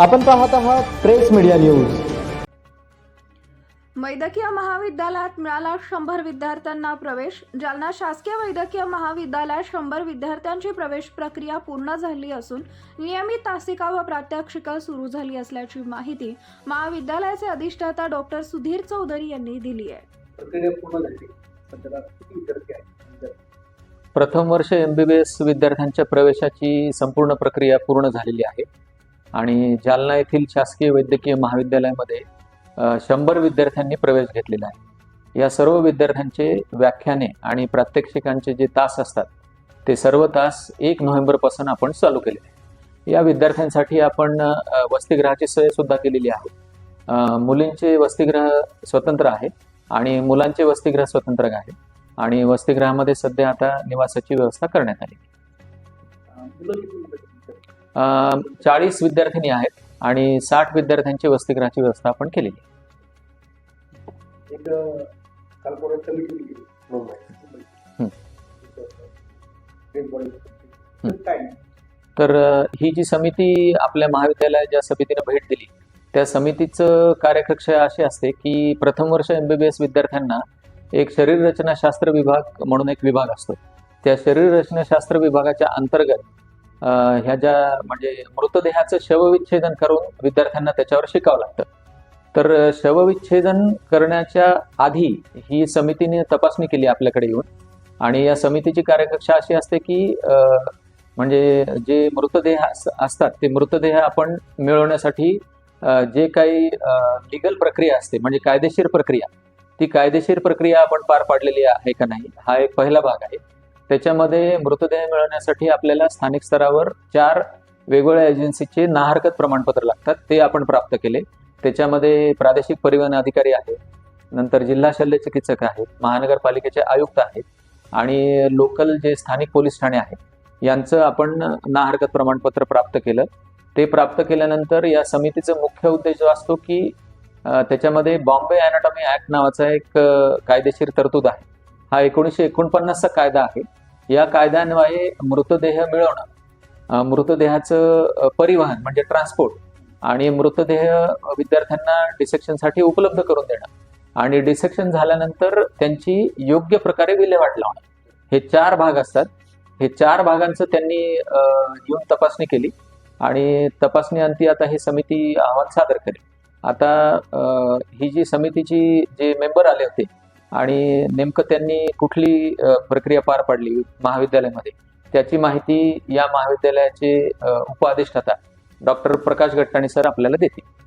आपण पाहत आहात प्रेस मीडिया न्यूज. वैद्यकीय महाविद्यालयात मिळाला शंभर विद्यार्थ्यांना प्रवेश. जालना शासकीय वैद्यकीय महाविद्यालयात शंभर विद्यार्थ्यांची प्रवेश प्रक्रिया पूर्ण झाली असून नियमित तासिका व प्रात्यक्षिका सुरू झाली असल्याची माहिती महाविद्यालयाचे अधिष्ठाता डॉक्टर सुधीर चौधरी यांनी दिली आहे. प्रक्रिया पूर्ण झाली. सध्याला किती विद्यार्थी आहेत? प्रथम वर्ष एम बी बी एस विद्यार्थ्यांच्या प्रवेशाची संपूर्ण प्रक्रिया पूर्ण झालेली आहे. आणि जालना येथील शासकीय वैद्यकीय महाविद्यालयामध्ये शंभर विद्यार्थ्यांनी प्रवेश घेतलेला आहे. या सर्व विद्यार्थ्यांचे व्याख्याने आणि प्रात्यक्षिकांचे जे तास असतात ते सर्व तास एक नोव्हेंबरपासून आपण चालू केले. आहे या विद्यार्थ्यांसाठी आपण वसतिगृहाची सोय सुद्धा केलेली आहे. मुलींचे वसतिगृह स्वतंत्र आहे आणि मुलांचे वसतिगृह स्वतंत्र आहे आणि वसतिगृहामध्ये सध्या आता निवासाची व्यवस्था करण्यात आली. चाळीस विद्यार्थिनी आहेत आणि साठ विद्यार्थ्यांची वसतिगृहाची व्यवस्था आपण केलेली आहे. एक अं, काल कमिटी मुंबई. तर काय? ही जी समिती आपल्या महाविद्यालयात ज्या समितीनं भेट दिली त्या समितीचं कार्यकक्ष असे असते की प्रथम वर्ष एम बी बी एस विद्यार्थ्यांना एक शरीररचनाशास्त्र विभाग म्हणून एक विभाग असतो. त्या शरीररचनाशास्त्र विभागाच्या अंतर्गत ह्या ज्या म्हणजे मृतदेहाचं शवविच्छेदन करून विद्यार्थ्यांना त्याच्यावर शिकावं लागतं. तर शवविच्छेदन करण्याच्या आधी ही समितीने तपासणी केली आपल्याकडे येऊन. आणि या समितीची कार्यकक्षा अशी असते की म्हणजे जे मृतदेह अस- असतात ते मृतदेह आपण मिळवण्यासाठी जे काही लिगल प्रक्रिया असते म्हणजे कायदेशीर प्रक्रिया ती कायदेशीर प्रक्रिया आपण पार पाडलेली आहे का नाही हा एक पहिला भाग आहे. त्याच्यामध्ये मृतदेह मिळवण्यासाठी आपल्याला स्थानिक स्तरावर चार वेगवेगळ्या एजन्सीचे नाहरकत प्रमाणपत्र लागतात. ते आपण प्राप्त केले. त्याच्यामध्ये प्रादेशिक परिवहन अधिकारी आहेत. नंतर जिल्हा शल्य चिकित्सक आहेत. महानगरपालिकेचे आयुक्त आहेत. आणि लोकल जे स्थानिक पोलीस ठाणे आहेत यांचं आपण नाहरकत प्रमाणपत्र प्राप्त केलं. ते प्राप्त केल्यानंतर या समितीचा मुख्य उद्देश जो असतो की त्याच्यामध्ये बॉम्बे अॅनाटॉमी ऍक्ट नावाचा एक कायदेशीर तरतूद आहे. हा एकोणीसशे एकोणपन्नासचा कायदा आहे. या कायद्यान्वये मृतदेह मिळवणं मृतदेहाचं परिवहन म्हणजे ट्रान्सपोर्ट आणि मृतदेह विद्यार्थ्यांना डिसेक्शनसाठी उपलब्ध करून देणं आणि डिसेक्शन झाल्यानंतर त्यांची योग्य प्रकारे विल्हेवाट लावणं. हे चार भाग असतात. हे चार भागांचं त्यांनी येऊन तपासणी केली आणि तपासणी अंती आता ही समिती अहवाल सादर करेल. आता ही जी समितीची जे मेंबर आले होते आणि नेमकं त्यांनी कुठली प्रक्रिया पार पाडली महाविद्यालयामध्ये? त्याची माहिती या महाविद्यालयाचे अ, डॉक्टर प्रकाश गट्टाणी सर आपल्याला देतील.